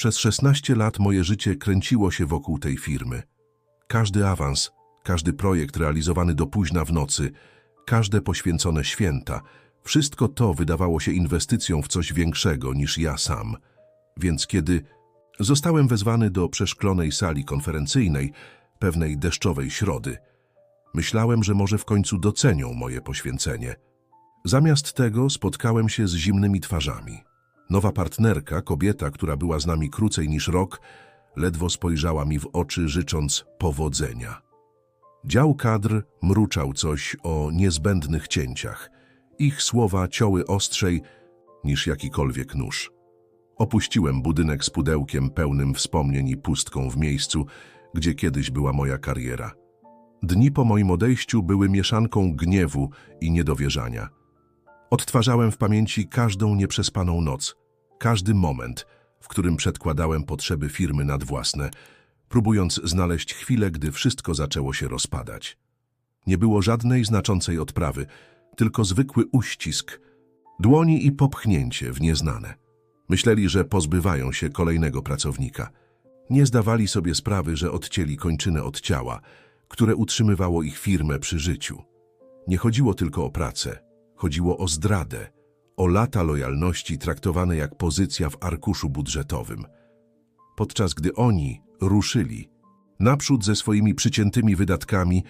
Przez 16 lat moje życie kręciło się wokół tej firmy. Każdy awans, każdy projekt realizowany do późna w nocy, każde poświęcone święta, wszystko to wydawało się inwestycją w coś większego niż ja sam. Więc kiedy zostałem wezwany do przeszklonej sali konferencyjnej pewnej deszczowej środy, myślałem, że może w końcu docenią moje poświęcenie. Zamiast tego spotkałem się z zimnymi twarzami. Nowa partnerka, kobieta, która była z nami krócej niż rok, ledwo spojrzała mi w oczy, życząc powodzenia. Dział kadr mruczał coś o niezbędnych cięciach. Ich słowa ciąły ostrzej niż jakikolwiek nóż. Opuściłem budynek z pudełkiem pełnym wspomnień i pustką w miejscu, gdzie kiedyś była moja kariera. Dni po moim odejściu były mieszanką gniewu i niedowierzania. Odtwarzałem w pamięci każdą nieprzespaną noc, każdy moment, w którym przedkładałem potrzeby firmy nad własne, próbując znaleźć chwilę, gdy wszystko zaczęło się rozpadać. Nie było żadnej znaczącej odprawy, tylko zwykły uścisk, dłoni i popchnięcie w nieznane. Myśleli, że pozbywają się kolejnego pracownika. Nie zdawali sobie sprawy, że odcięli kończynę od ciała, które utrzymywało ich firmę przy życiu. Nie chodziło tylko o pracę, chodziło o zdradę, o lata lojalności traktowane jak pozycja w arkuszu budżetowym. Podczas gdy oni ruszyli naprzód ze swoimi przyciętymi wydatkami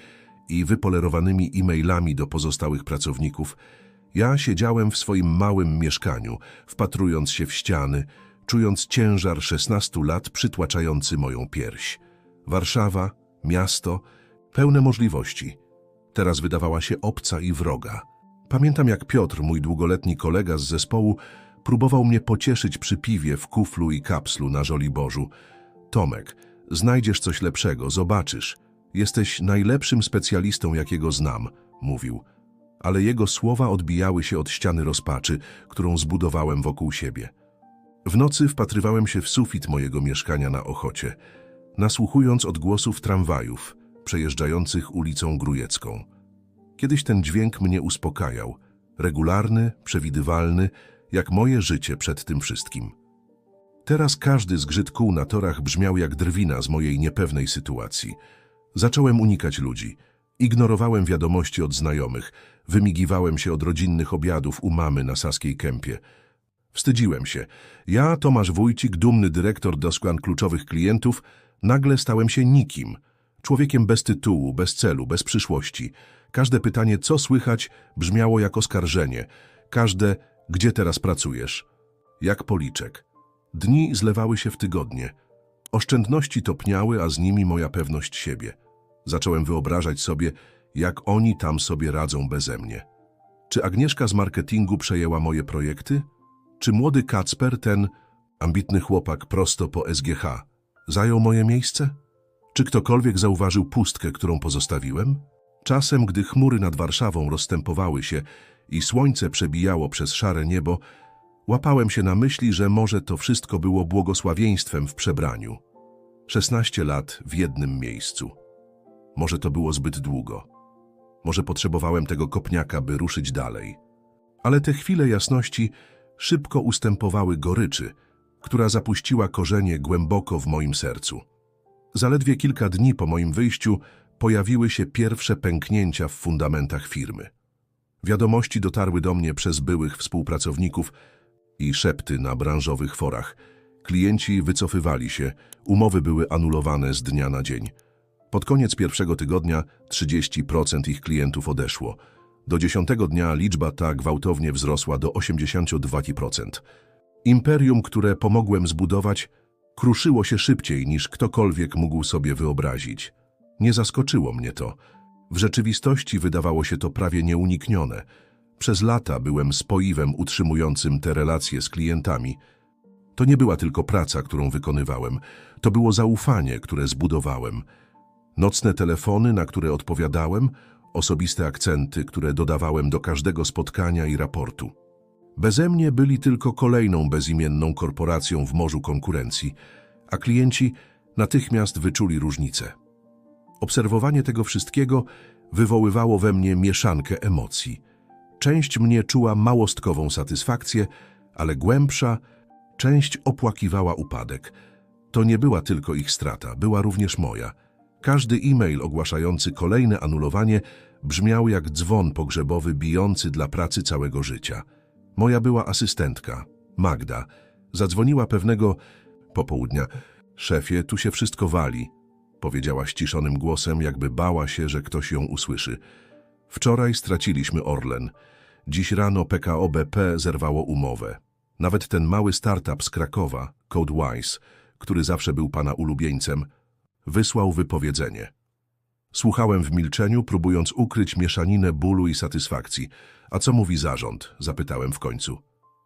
i wypolerowanymi e-mailami do pozostałych pracowników, ja siedziałem w swoim małym mieszkaniu, wpatrując się w ściany, czując ciężar 16 lat przytłaczający moją pierś. Warszawa, miasto, pełne możliwości. Teraz wydawała się obca i wroga. Pamiętam jak Piotr, mój długoletni kolega z zespołu, próbował mnie pocieszyć przy piwie w kuflu i kapslu na Żoliborzu. Tomek, znajdziesz coś lepszego, zobaczysz. Jesteś najlepszym specjalistą, jakiego znam, mówił. Ale jego słowa odbijały się od ściany rozpaczy, którą zbudowałem wokół siebie. W nocy wpatrywałem się w sufit mojego mieszkania na Ochocie, nasłuchując odgłosów tramwajów przejeżdżających ulicą Grujecką. Kiedyś ten dźwięk mnie uspokajał, regularny, przewidywalny, jak moje życie przed tym wszystkim. Teraz każdy zgrzyt kół na torach brzmiał jak drwina z mojej niepewnej sytuacji. Zacząłem unikać ludzi. Ignorowałem wiadomości od znajomych, wymigiwałem się od rodzinnych obiadów u mamy na Saskiej Kępie. Wstydziłem się. Ja, Tomasz Wójcik, dumny dyrektor do skłan kluczowych klientów, nagle stałem się nikim. Człowiekiem bez tytułu, bez celu, bez przyszłości. Każde pytanie, co słychać, brzmiało jak oskarżenie. Każde, gdzie teraz pracujesz? Jak policzek. Dni zlewały się w tygodnie. Oszczędności topniały, a z nimi moja pewność siebie. Zacząłem wyobrażać sobie, jak oni tam sobie radzą beze mnie. Czy Agnieszka z marketingu przejęła moje projekty? Czy młody Kacper, ten ambitny chłopak prosto po SGH, zajął moje miejsce? Czy ktokolwiek zauważył pustkę, którą pozostawiłem? Czasem, gdy chmury nad Warszawą rozstępowały się i słońce przebijało przez szare niebo, łapałem się na myśli, że może to wszystko było błogosławieństwem w przebraniu. 16 lat w jednym miejscu. Może to było zbyt długo. Może potrzebowałem tego kopniaka, by ruszyć dalej. Ale te chwile jasności szybko ustępowały goryczy, która zapuściła korzenie głęboko w moim sercu. Zaledwie kilka dni po moim wyjściu pojawiły się pierwsze pęknięcia w fundamentach firmy. Wiadomości dotarły do mnie przez byłych współpracowników i szepty na branżowych forach. Klienci wycofywali się, umowy były anulowane z dnia na dzień. Pod koniec pierwszego tygodnia 30% ich klientów odeszło. Do dziesiątego dnia liczba ta gwałtownie wzrosła do 82%. Imperium, które pomogłem zbudować, kruszyło się szybciej niż ktokolwiek mógł sobie wyobrazić. Nie zaskoczyło mnie to. W rzeczywistości wydawało się to prawie nieuniknione. Przez lata byłem spoiwem utrzymującym te relacje z klientami. To nie była tylko praca, którą wykonywałem, to było zaufanie, które zbudowałem. Nocne telefony, na które odpowiadałem, osobiste akcenty, które dodawałem do każdego spotkania i raportu. Beze mnie byli tylko kolejną bezimienną korporacją w morzu konkurencji, a klienci natychmiast wyczuli różnicę. Obserwowanie tego wszystkiego wywoływało we mnie mieszankę emocji. Część mnie czuła małostkową satysfakcję, ale głębsza, Część opłakiwała upadek. To nie była tylko ich strata, była również moja. Każdy e-mail ogłaszający kolejne anulowanie brzmiał jak dzwon pogrzebowy bijący dla pracy całego życia. Moja była asystentka, Magda. Zadzwoniła pewnego popołudnia. Szefie, tu się wszystko wali, powiedziała ściszonym głosem, jakby bała się, że ktoś ją usłyszy. Wczoraj straciliśmy Orlen. Dziś rano PKO BP zerwało umowę. Nawet ten mały startup z Krakowa, CodeWise, który zawsze był pana ulubieńcem, wysłał wypowiedzenie. Słuchałem w milczeniu, próbując ukryć mieszaninę bólu i satysfakcji. A co mówi zarząd? Zapytałem w końcu.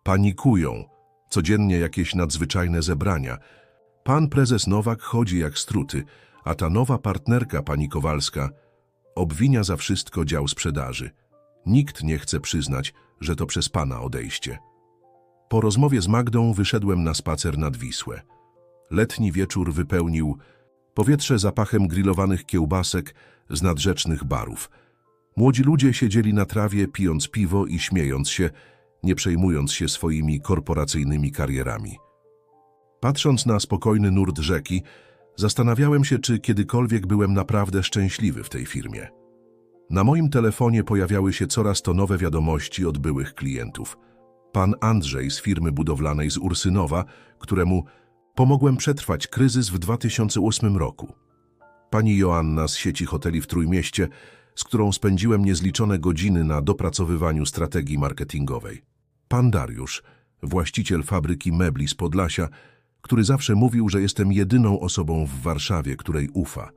Panikują. Codziennie jakieś nadzwyczajne zebrania. Pan prezes Nowak chodzi jak struty, a ta nowa partnerka pani Kowalska obwinia za wszystko dział sprzedaży. Nikt nie chce przyznać, że to przez pana odejście. Po rozmowie z Magdą wyszedłem na spacer nad Wisłę. Letni wieczór wypełnił powietrze zapachem grillowanych kiełbasek z nadrzecznych barów. Młodzi ludzie siedzieli na trawie, pijąc piwo i śmiejąc się, nie przejmując się swoimi korporacyjnymi karierami. Patrząc na spokojny nurt rzeki, zastanawiałem się, czy kiedykolwiek byłem naprawdę szczęśliwy w tej firmie. Na moim telefonie pojawiały się coraz to nowe wiadomości od byłych klientów. Pan Andrzej z firmy budowlanej z Ursynowa, któremu pomogłem przetrwać kryzys w 2008 roku. Pani Joanna z sieci hoteli w Trójmieście, z którą spędziłem niezliczone godziny na dopracowywaniu strategii marketingowej. Pan Dariusz, właściciel fabryki mebli z Podlasia, który zawsze mówił, że jestem jedyną osobą w Warszawie, której ufa.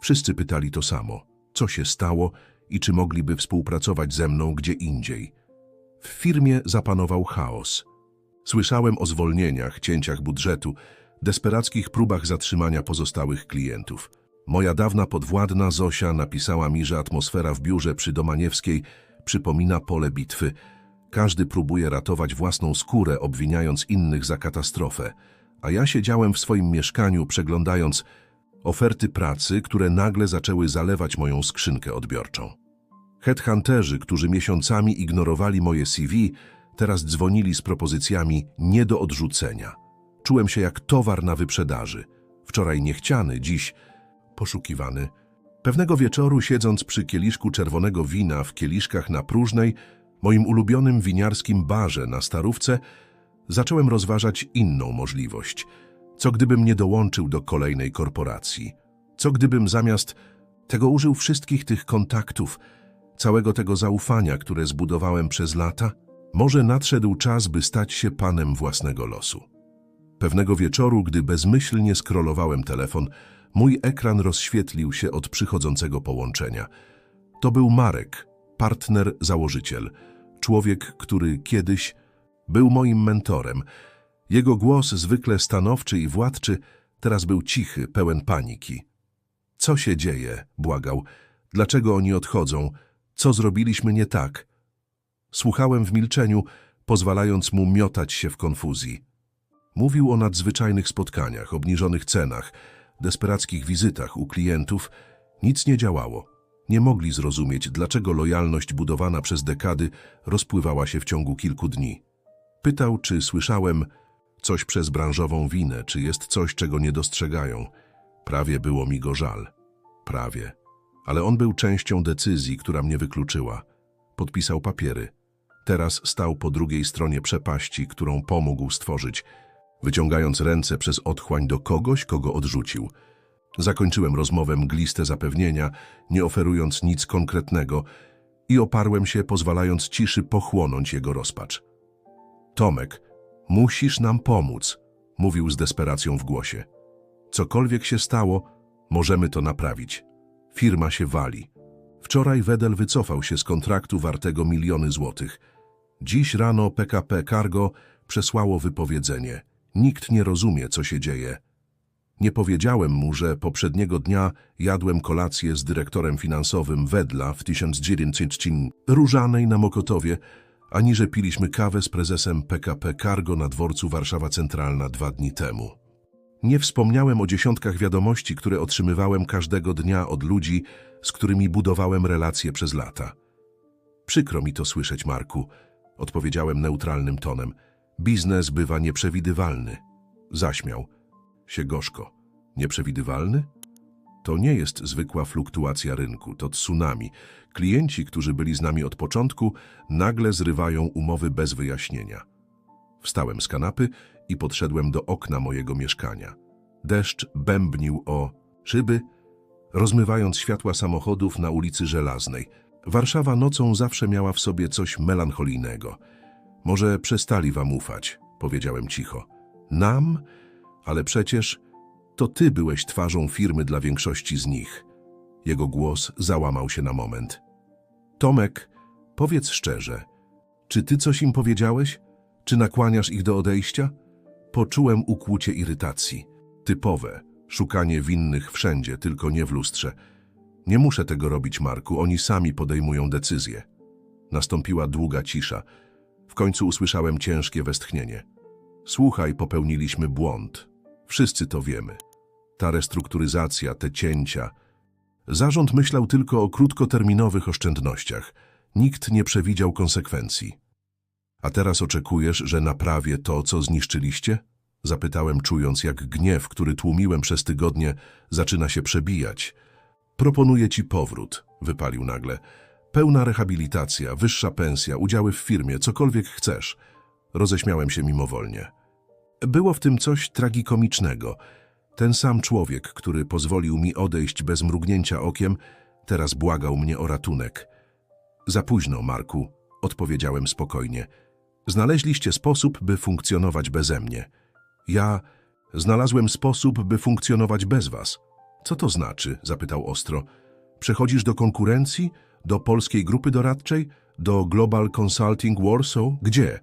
Wszyscy pytali to samo, co się stało i czy mogliby współpracować ze mną gdzie indziej. W firmie zapanował chaos. Słyszałem o zwolnieniach, cięciach budżetu, desperackich próbach zatrzymania pozostałych klientów. Moja dawna podwładna Zosia napisała mi, że atmosfera w biurze przy Domaniewskiej przypomina pole bitwy. Każdy próbuje ratować własną skórę, obwiniając innych za katastrofę, a ja siedziałem w swoim mieszkaniu, przeglądając oferty pracy, które nagle zaczęły zalewać moją skrzynkę odbiorczą. Headhunterzy, którzy miesiącami ignorowali moje CV, teraz dzwonili z propozycjami nie do odrzucenia. Czułem się jak towar na wyprzedaży. Wczoraj niechciany, dziś poszukiwany. Pewnego wieczoru, siedząc przy kieliszku czerwonego wina w kieliszkach na próżnej, moim ulubionym winiarskim barze na Starówce, zacząłem rozważać inną możliwość. Co gdybym nie dołączył do kolejnej korporacji? Co gdybym zamiast tego użył wszystkich tych kontaktów, całego tego zaufania, które zbudowałem przez lata? Może nadszedł czas, by stać się panem własnego losu. Pewnego wieczoru, gdy bezmyślnie skrolowałem telefon, mój ekran rozświetlił się od przychodzącego połączenia. To był Marek, partner, założyciel, człowiek, który kiedyś był moim mentorem. Jego głos, zwykle stanowczy i władczy, teraz był cichy, pełen paniki. Co się dzieje? błagał. Dlaczego oni odchodzą? Co zrobiliśmy nie tak? Słuchałem w milczeniu, pozwalając mu miotać się w konfuzji. Mówił o nadzwyczajnych spotkaniach, obniżonych cenach, desperackich wizytach u klientów. Nic nie działało. Nie mogli zrozumieć, dlaczego lojalność budowana przez dekady rozpływała się w ciągu kilku dni. Pytał, czy słyszałem coś przez branżową winę, czy jest coś, czego nie dostrzegają. Prawie było mi go żal. Prawie. Ale on był częścią decyzji, która mnie wykluczyła. Podpisał papiery. Teraz stał po drugiej stronie przepaści, którą pomógł stworzyć, wyciągając ręce przez otchłań do kogoś, kogo odrzucił. Zakończyłem rozmowę mgliste zapewnienia, nie oferując nic konkretnego i oparłem się, pozwalając ciszy pochłonąć jego rozpacz. Tomek, musisz nam pomóc, mówił z desperacją w głosie. Cokolwiek się stało, możemy to naprawić. Firma się wali. Wczoraj Wedel wycofał się z kontraktu wartego miliony złotych. Dziś rano PKP Cargo przesłało wypowiedzenie. Nikt nie rozumie, co się dzieje. Nie powiedziałem mu, że poprzedniego dnia jadłem kolację z dyrektorem finansowym Wedla w 1900 Różanej na Mokotowie, ani że piliśmy kawę z prezesem PKP Cargo na dworcu Warszawa Centralna dwa dni temu. Nie wspomniałem o dziesiątkach wiadomości, które otrzymywałem każdego dnia od ludzi, z którymi budowałem relacje przez lata. Przykro mi to słyszeć, Marku, odpowiedziałem neutralnym tonem. Biznes bywa nieprzewidywalny. Zaśmiał się gorzko. Nieprzewidywalny? To nie jest zwykła fluktuacja rynku, to tsunami. Klienci, którzy byli z nami od początku, nagle zrywają umowy bez wyjaśnienia. Wstałem z kanapy i podszedłem do okna mojego mieszkania. Deszcz bębnił o szyby, rozmywając światła samochodów na ulicy Żelaznej. Warszawa nocą zawsze miała w sobie coś melancholijnego. Może przestali wam ufać, powiedziałem cicho. Nam? Ale przecież to ty byłeś twarzą firmy dla większości z nich. Jego głos załamał się na moment. Tomek, powiedz szczerze, czy ty coś im powiedziałeś? Czy nakłaniasz ich do odejścia? Poczułem ukłucie irytacji. Typowe, szukanie winnych wszędzie, tylko nie w lustrze. Nie muszę tego robić, Marku, oni sami podejmują decyzje. Nastąpiła długa cisza. W końcu usłyszałem ciężkie westchnienie. Słuchaj, popełniliśmy błąd. Wszyscy to wiemy. Ta restrukturyzacja, te cięcia. Zarząd myślał tylko o krótkoterminowych oszczędnościach. Nikt nie przewidział konsekwencji. A teraz oczekujesz, że naprawię to, co zniszczyliście? Zapytałem, czując, jak gniew, który tłumiłem przez tygodnie, zaczyna się przebijać. Proponuję ci powrót, wypalił nagle. Pełna rehabilitacja, wyższa pensja, udziały w firmie, cokolwiek chcesz. Roześmiałem się mimowolnie. Było w tym coś tragikomicznego. Ten sam człowiek, który pozwolił mi odejść bez mrugnięcia okiem, teraz błagał mnie o ratunek. Za późno, Marku, odpowiedziałem spokojnie. Znaleźliście sposób, by funkcjonować beze mnie. Ja znalazłem sposób, by funkcjonować bez was. Co to znaczy? zapytał ostro. Przechodzisz do konkurencji? Do polskiej grupy doradczej? Do Global Consulting Warsaw? Gdzie?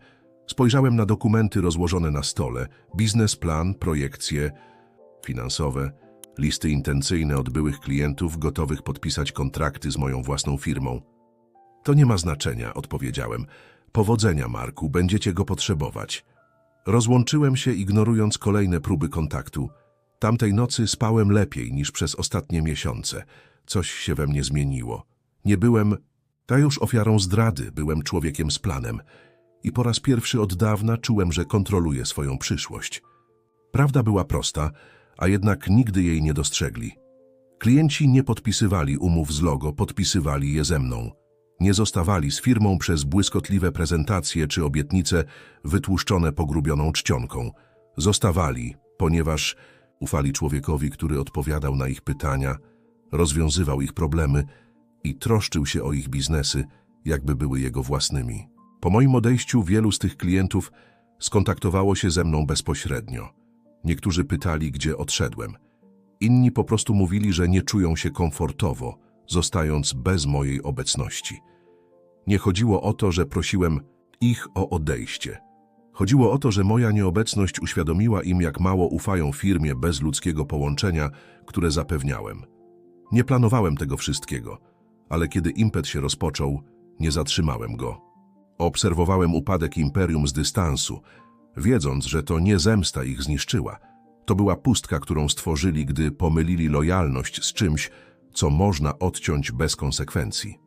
Spojrzałem na dokumenty rozłożone na stole, biznesplan, projekcje finansowe, listy intencyjne od byłych klientów gotowych podpisać kontrakty z moją własną firmą. To nie ma znaczenia, odpowiedziałem. Powodzenia, Marku, będziecie go potrzebować. Rozłączyłem się, ignorując kolejne próby kontaktu. Tamtej nocy spałem lepiej niż przez ostatnie miesiące. Coś się we mnie zmieniło. Nie byłem, ta już ofiarą zdrady, byłem człowiekiem z planem. I po raz pierwszy od dawna czułem, że kontroluję swoją przyszłość. Prawda była prosta, a jednak nigdy jej nie dostrzegli. Klienci nie podpisywali umów z logo, podpisywali je ze mną. Nie zostawali z firmą przez błyskotliwe prezentacje czy obietnice wytłuszczone pogrubioną czcionką. Zostawali, ponieważ ufali człowiekowi, który odpowiadał na ich pytania, rozwiązywał ich problemy i troszczył się o ich biznesy, jakby były jego własnymi. Po moim odejściu wielu z tych klientów skontaktowało się ze mną bezpośrednio. Niektórzy pytali, gdzie odszedłem. Inni po prostu mówili, że nie czują się komfortowo, zostając bez mojej obecności. Nie chodziło o to, że prosiłem ich o odejście. Chodziło o to, że moja nieobecność uświadomiła im, jak mało ufają firmie bez ludzkiego połączenia, które zapewniałem. Nie planowałem tego wszystkiego, ale kiedy impet się rozpoczął, nie zatrzymałem go. Obserwowałem upadek imperium z dystansu, wiedząc, że to nie zemsta ich zniszczyła. To była pustka, którą stworzyli, gdy pomylili lojalność z czymś, co można odciąć bez konsekwencji.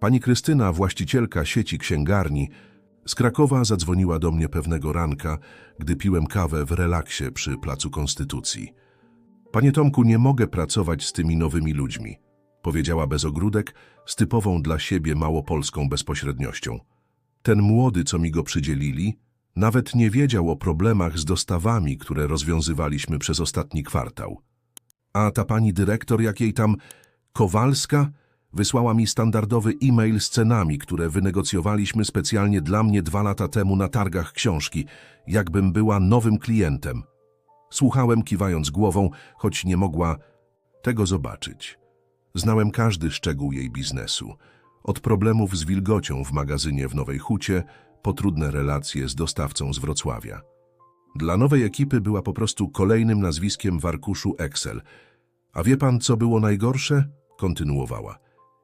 Pani Krystyna, właścicielka sieci księgarni, z Krakowa zadzwoniła do mnie pewnego ranka, gdy piłem kawę w relaksie przy Placu Konstytucji. Panie Tomku, nie mogę pracować z tymi nowymi ludźmi, powiedziała bez ogródek, z typową dla siebie małopolską bezpośredniością. Ten młody, co mi go przydzielili, nawet nie wiedział o problemach z dostawami, które rozwiązywaliśmy przez ostatni kwartał. A ta pani dyrektor, jak jej tam Kowalska, wysłała mi standardowy e-mail z cenami, które wynegocjowaliśmy specjalnie dla mnie dwa lata temu na targach książki, jakbym była nowym klientem. Słuchałem kiwając głową, choć nie mogła tego zobaczyć. Znałem każdy szczegół jej biznesu. Od problemów z wilgocią w magazynie w Nowej Hucie, po trudne relacje z dostawcą z Wrocławia. Dla nowej ekipy była po prostu kolejnym nazwiskiem w arkuszu Excel. A wie pan, co było najgorsze? Kontynuowała.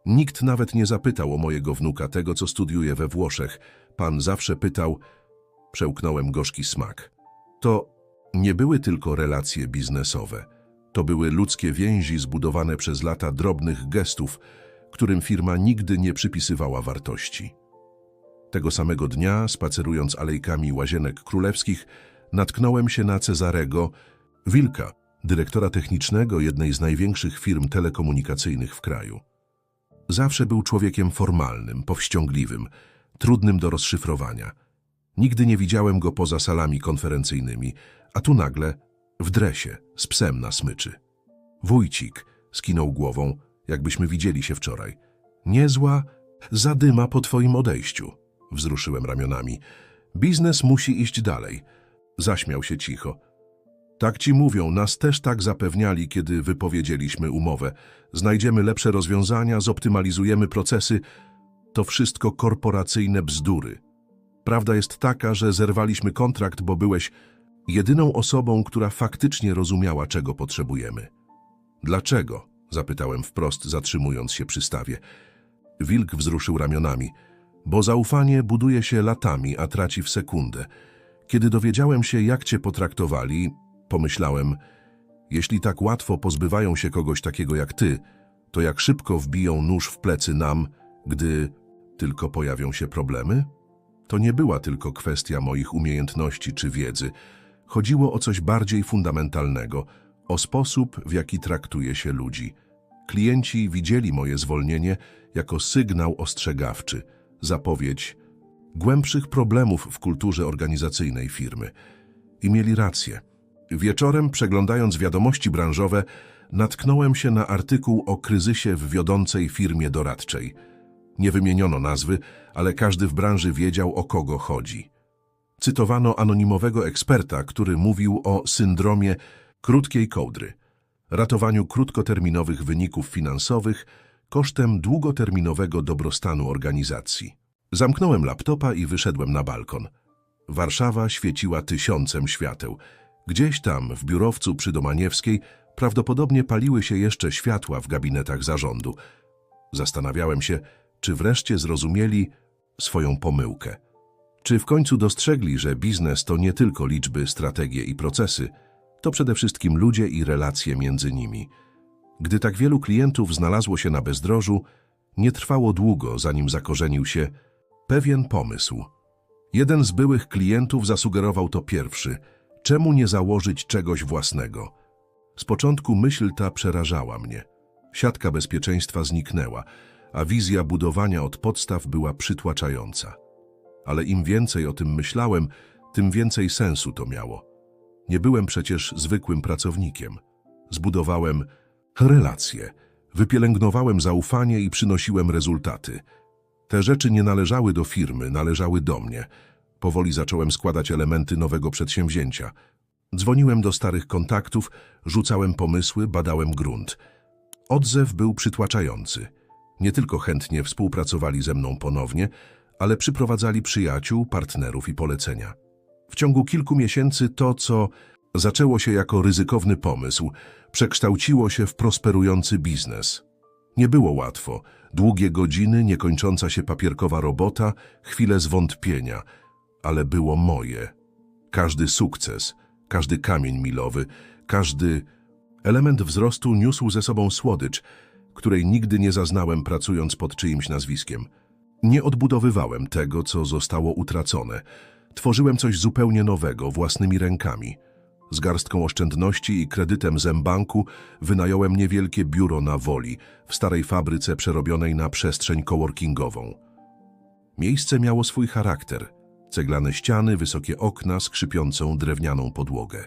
Nikt nawet nie zapytał o mojego wnuka tego, co studiuje we Włoszech. Pan zawsze pytał... Przełknąłem gorzki smak. To nie były tylko relacje biznesowe. To były ludzkie więzi zbudowane przez lata drobnych gestów, którym firma nigdy nie przypisywała wartości. Tego samego dnia, spacerując alejkami łazienek królewskich, natknąłem się na Cezarego Wilka, dyrektora technicznego jednej z największych firm telekomunikacyjnych w kraju. Zawsze był człowiekiem formalnym, powściągliwym, trudnym do rozszyfrowania. Nigdy nie widziałem go poza salami konferencyjnymi, a tu nagle w dresie, z psem na smyczy. Wójcik skinął głową, jakbyśmy widzieli się wczoraj. Niezła zadyma po twoim odejściu. Wzruszyłem ramionami. Biznes musi iść dalej. Zaśmiał się cicho. Tak ci mówią, nas też tak zapewniali, kiedy wypowiedzieliśmy umowę. Znajdziemy lepsze rozwiązania, zoptymalizujemy procesy. To wszystko korporacyjne bzdury. Prawda jest taka, że zerwaliśmy kontrakt, bo byłeś jedyną osobą, która faktycznie rozumiała, czego potrzebujemy. Dlaczego? Zapytałem wprost, zatrzymując się przy stawie. Wilk wzruszył ramionami. Bo zaufanie buduje się latami, a traci w sekundę. Kiedy dowiedziałem się, jak cię potraktowali, pomyślałem, jeśli tak łatwo pozbywają się kogoś takiego jak ty, to jak szybko wbiją nóż w plecy nam, gdy tylko pojawią się problemy? To nie była tylko kwestia moich umiejętności czy wiedzy. Chodziło o coś bardziej fundamentalnego, o sposób, w jaki traktuje się ludzi. Klienci widzieli moje zwolnienie jako sygnał ostrzegawczy, zapowiedź głębszych problemów w kulturze organizacyjnej firmy. I mieli rację. Wieczorem, przeglądając wiadomości branżowe, natknąłem się na artykuł o kryzysie w wiodącej firmie doradczej. Nie wymieniono nazwy, ale każdy w branży wiedział, o kogo chodzi. Cytowano anonimowego eksperta, który mówił o syndromie krótkiej kołdry, ratowaniu krótkoterminowych wyników finansowych kosztem długoterminowego dobrostanu organizacji. Zamknąłem laptopa i wyszedłem na balkon. Warszawa świeciła tysiącem świateł. Gdzieś tam, w biurowcu przy Domaniewskiej, prawdopodobnie paliły się jeszcze światła w gabinetach zarządu. Zastanawiałem się, czy wreszcie zrozumieli swoją pomyłkę. Czy w końcu dostrzegli, że biznes to nie tylko liczby, strategie i procesy, to przede wszystkim ludzie i relacje między nimi. Gdy tak wielu klientów znalazło się na bezdrożu, nie trwało długo, zanim zakorzenił się pewien pomysł. Jeden z byłych klientów zasugerował to pierwszy. Czemu nie założyć czegoś własnego? Z początku myśl ta przerażała mnie. Siatka bezpieczeństwa zniknęła, a wizja budowania od podstaw była przytłaczająca. Ale im więcej o tym myślałem, tym więcej sensu to miało. Nie byłem przecież zwykłym pracownikiem. Zbudowałem relacje, wypielęgnowałem zaufanie i przynosiłem rezultaty. Te rzeczy nie należały do firmy, należały do mnie. Powoli zacząłem składać elementy nowego przedsięwzięcia. Dzwoniłem do starych kontaktów, rzucałem pomysły, badałem grunt. Odzew był przytłaczający. Nie tylko chętnie współpracowali ze mną ponownie, ale przyprowadzali przyjaciół, partnerów i polecenia. W ciągu kilku miesięcy to, co zaczęło się jako ryzykowny pomysł, przekształciło się w prosperujący biznes. Nie było łatwo. Długie godziny, niekończąca się papierkowa robota, chwile zwątpienia, ale było moje. Każdy sukces, każdy kamień milowy, każdy element wzrostu niósł ze sobą słodycz, której nigdy nie zaznałem pracując pod czyimś nazwiskiem. Nie odbudowywałem tego, co zostało utracone. Tworzyłem coś zupełnie nowego, własnymi rękami. Z garstką oszczędności i kredytem Zembanku wynająłem niewielkie biuro na Woli, w starej fabryce przerobionej na przestrzeń coworkingową. Miejsce miało swój charakter. Ceglane ściany, wysokie okna, skrzypiącą drewnianą podłogę.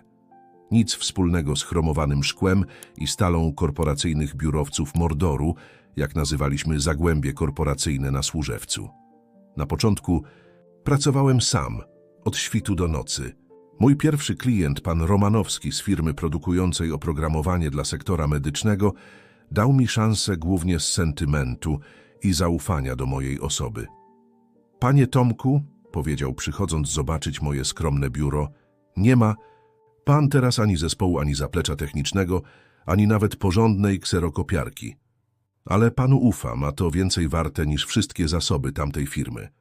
Nic wspólnego z chromowanym szkłem i stalą korporacyjnych biurowców Mordoru, jak nazywaliśmy zagłębie korporacyjne na Służewcu. Na początku pracowałem sam, od świtu do nocy. Mój pierwszy klient, pan Romanowski z firmy produkującej oprogramowanie dla sektora medycznego, dał mi szansę głównie z sentymentu i zaufania do mojej osoby. Panie Tomku, powiedział przychodząc zobaczyć moje skromne biuro, nie ma pan teraz ani zespołu, ani zaplecza technicznego, ani nawet porządnej kserokopiarki. Ale panu ufam, a to więcej warte niż wszystkie zasoby tamtej firmy.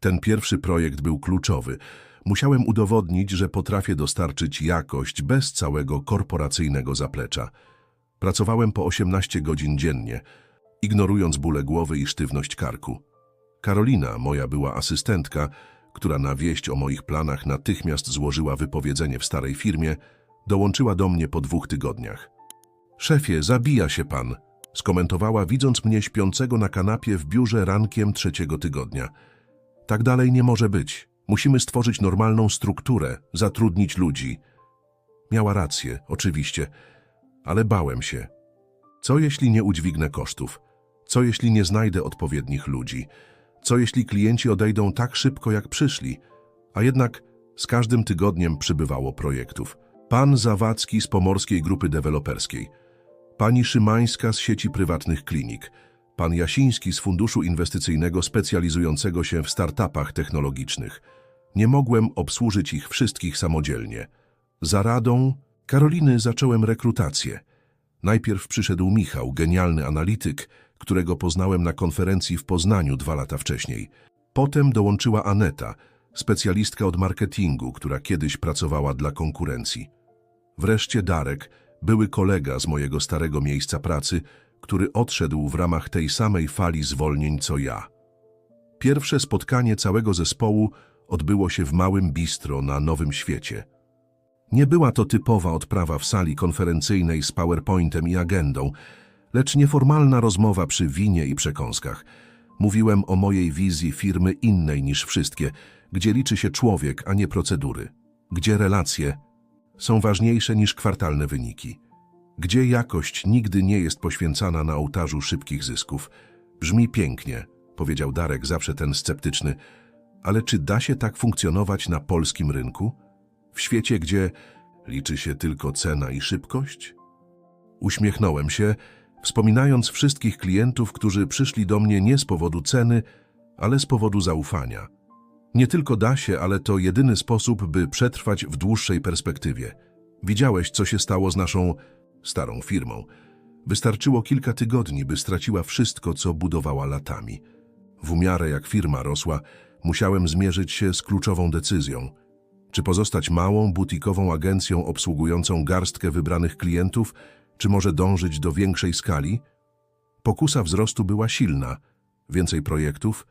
Ten pierwszy projekt był kluczowy. Musiałem udowodnić, że potrafię dostarczyć jakość bez całego korporacyjnego zaplecza. Pracowałem po 18 godzin dziennie, ignorując bóle głowy i sztywność karku. Karolina, moja była asystentka, która na wieść o moich planach natychmiast złożyła wypowiedzenie w starej firmie, dołączyła do mnie po dwóch tygodniach. Szefie, zabija się pan, skomentowała, widząc mnie śpiącego na kanapie w biurze rankiem trzeciego tygodnia. Tak dalej nie może być. Musimy stworzyć normalną strukturę, zatrudnić ludzi. Miała rację, oczywiście, ale bałem się. Co jeśli nie udźwignę kosztów? Co jeśli nie znajdę odpowiednich ludzi? Co jeśli klienci odejdą tak szybko, jak przyszli? A jednak z każdym tygodniem przybywało projektów. Pan Zawadzki z Pomorskiej Grupy Deweloperskiej, pani Szymańska z sieci prywatnych klinik, pan Jasiński z Funduszu Inwestycyjnego specjalizującego się w startupach technologicznych. Nie mogłem obsłużyć ich wszystkich samodzielnie. Za radą Karoliny zacząłem rekrutację. Najpierw przyszedł Michał, genialny analityk, którego poznałem na konferencji w Poznaniu dwa lata wcześniej. Potem dołączyła Aneta, specjalistka od marketingu, która kiedyś pracowała dla konkurencji. Wreszcie Darek, były kolega z mojego starego miejsca pracy, który odszedł w ramach tej samej fali zwolnień co ja. Pierwsze spotkanie całego zespołu odbyło się w małym bistro na Nowym Świecie. Nie była to typowa odprawa w sali konferencyjnej z PowerPointem i agendą, lecz nieformalna rozmowa przy winie i przekąskach. Mówiłem o mojej wizji firmy innej niż wszystkie, gdzie liczy się człowiek, a nie procedury, gdzie relacje są ważniejsze niż kwartalne wyniki, gdzie jakość nigdy nie jest poświęcana na ołtarzu szybkich zysków. Brzmi pięknie, powiedział Darek, zawsze ten sceptyczny, ale czy da się tak funkcjonować na polskim rynku? W świecie, gdzie liczy się tylko cena i szybkość? Uśmiechnąłem się, wspominając wszystkich klientów, którzy przyszli do mnie nie z powodu ceny, ale z powodu zaufania. Nie tylko da się, ale to jedyny sposób, by przetrwać w dłuższej perspektywie. Widziałeś, co się stało z naszą starą firmą. Wystarczyło kilka tygodni, by straciła wszystko, co budowała latami. W umiarę jak firma rosła, musiałem zmierzyć się z kluczową decyzją. Czy pozostać małą, butikową agencją obsługującą garstkę wybranych klientów, czy może dążyć do większej skali? Pokusa wzrostu była silna. Więcej projektów,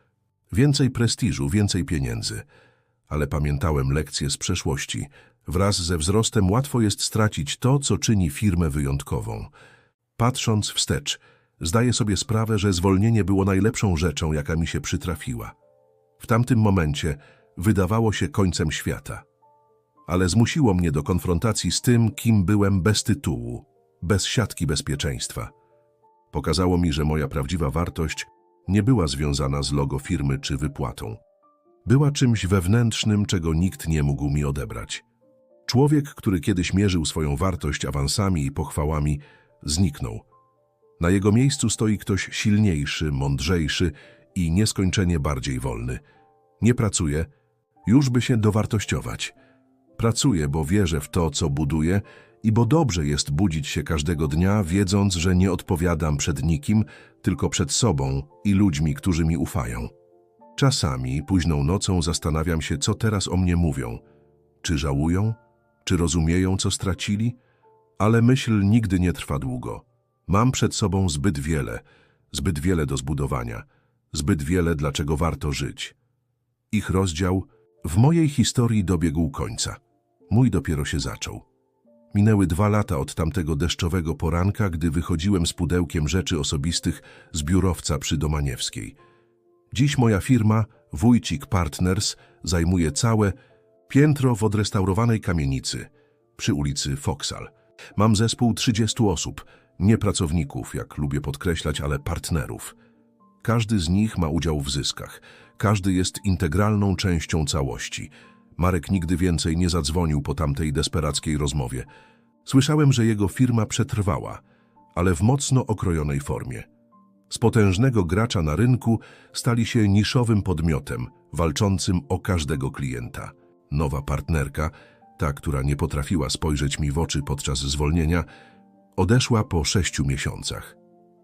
więcej prestiżu, więcej pieniędzy. Ale pamiętałem lekcje z przeszłości. Wraz ze wzrostem łatwo jest stracić to, co czyni firmę wyjątkową. Patrząc wstecz, zdaję sobie sprawę, że zwolnienie było najlepszą rzeczą, jaka mi się przytrafiła. W tamtym momencie wydawało się końcem świata. Ale zmusiło mnie do konfrontacji z tym, kim byłem bez tytułu, bez siatki bezpieczeństwa. Pokazało mi, że moja prawdziwa wartość nie była związana z logo firmy czy wypłatą. Była czymś wewnętrznym, czego nikt nie mógł mi odebrać. Człowiek, który kiedyś mierzył swoją wartość awansami i pochwałami, zniknął. Na jego miejscu stoi ktoś silniejszy, mądrzejszy i nieskończenie bardziej wolny. Nie pracuje, już by się dowartościować. Pracuję, bo wierzę w to, co buduję i bo dobrze jest budzić się każdego dnia, wiedząc, że nie odpowiadam przed nikim, tylko przed sobą i ludźmi, którzy mi ufają. Czasami, późną nocą, zastanawiam się, co teraz o mnie mówią. Czy żałują? Czy rozumieją, co stracili? Ale myśl nigdy nie trwa długo. Mam przed sobą zbyt wiele, zbyt wiele do zbudowania, zbyt wiele, dlaczego warto żyć. Ich rozdział w mojej historii dobiegł końca. Mój dopiero się zaczął. Minęły dwa lata od tamtego deszczowego poranka, gdy wychodziłem z pudełkiem rzeczy osobistych z biurowca przy Domaniewskiej. Dziś moja firma, Wójcik Partners, zajmuje całe piętro w odrestaurowanej kamienicy przy ulicy Foksal. Mam zespół 30 osób, nie pracowników, jak lubię podkreślać, ale partnerów. Każdy z nich ma udział w zyskach. Każdy jest integralną częścią całości – Marek nigdy więcej nie zadzwonił po tamtej desperackiej rozmowie. Słyszałem, że jego firma przetrwała, ale w mocno okrojonej formie. Z potężnego gracza na rynku stali się niszowym podmiotem, walczącym o każdego klienta. Nowa partnerka, ta, która nie potrafiła spojrzeć mi w oczy podczas zwolnienia, odeszła po sześciu miesiącach.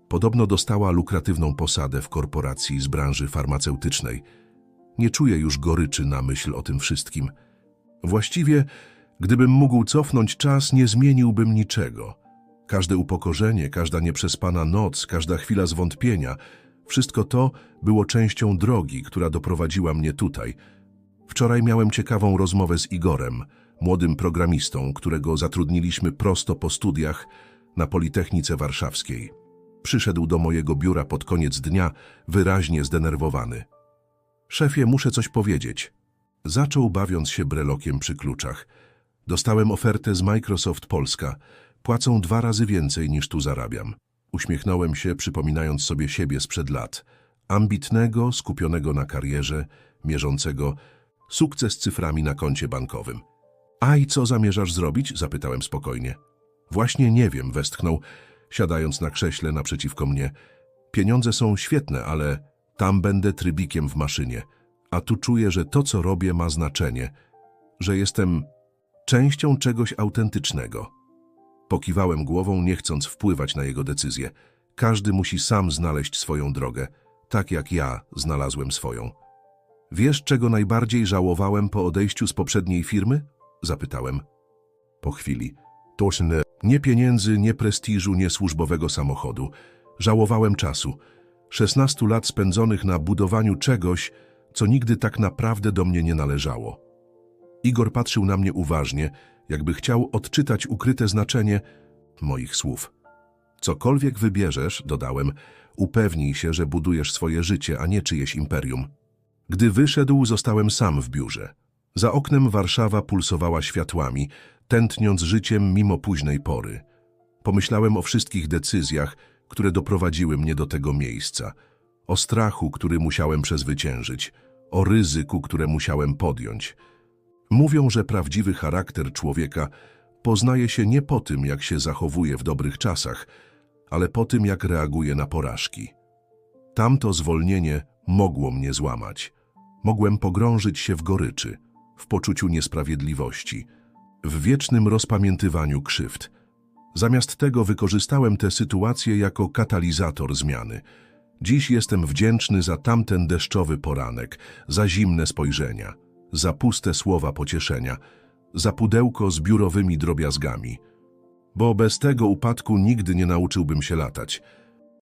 Podobno dostała lukratywną posadę w korporacji z branży farmaceutycznej – nie czuję już goryczy na myśl o tym wszystkim. Właściwie, gdybym mógł cofnąć czas, nie zmieniłbym niczego. Każde upokorzenie, każda nieprzespana noc, każda chwila zwątpienia Wszystko to było częścią drogi, która doprowadziła mnie tutaj. Wczoraj miałem ciekawą rozmowę z Igorem, młodym programistą, którego zatrudniliśmy prosto po studiach na Politechnice Warszawskiej. Przyszedł do mojego biura pod koniec dnia, wyraźnie zdenerwowany. Szefie, muszę coś powiedzieć. Zaczął bawiąc się brelokiem przy kluczach. Dostałem ofertę z Microsoft Polska. Płacą dwa razy więcej niż tu zarabiam. Uśmiechnąłem się, przypominając sobie siebie sprzed lat. Ambitnego, skupionego na karierze, mierzącego sukces cyframi na koncie bankowym. A i co zamierzasz zrobić? Zapytałem spokojnie. Właśnie nie wiem, westchnął, siadając na krześle naprzeciwko mnie. Pieniądze są świetne, ale tam będę trybikiem w maszynie. A tu czuję, że to, co robię, ma znaczenie. Że jestem częścią czegoś autentycznego. Pokiwałem głową, nie chcąc wpływać na jego decyzję. Każdy musi sam znaleźć swoją drogę, tak jak ja znalazłem swoją. Wiesz, czego najbardziej żałowałem po odejściu z poprzedniej firmy? Zapytałem. Po chwili. Tożne. Nie pieniędzy, nie prestiżu, nie służbowego samochodu. Żałowałem czasu. 16 lat spędzonych na budowaniu czegoś, co nigdy tak naprawdę do mnie nie należało. Igor patrzył na mnie uważnie, jakby chciał odczytać ukryte znaczenie moich słów. Cokolwiek wybierzesz, dodałem, upewnij się, że budujesz swoje życie, a nie czyjeś imperium. Gdy wyszedł, zostałem sam w biurze. Za oknem Warszawa pulsowała światłami, tętniąc życiem mimo późnej pory. Pomyślałem o wszystkich decyzjach, które doprowadziły mnie do tego miejsca. O strachu, który musiałem przezwyciężyć. O ryzyku, które musiałem podjąć. Mówią, że prawdziwy charakter człowieka poznaje się nie po tym, jak się zachowuje w dobrych czasach, ale po tym, jak reaguje na porażki. Tamto zwolnienie mogło mnie złamać. Mogłem pogrążyć się w goryczy, w poczuciu niesprawiedliwości, w wiecznym rozpamiętywaniu krzywd. Zamiast tego wykorzystałem tę sytuację jako katalizator zmiany. Dziś jestem wdzięczny za tamten deszczowy poranek, za zimne spojrzenia, za puste słowa pocieszenia, za pudełko z biurowymi drobiazgami. Bo bez tego upadku nigdy nie nauczyłbym się latać –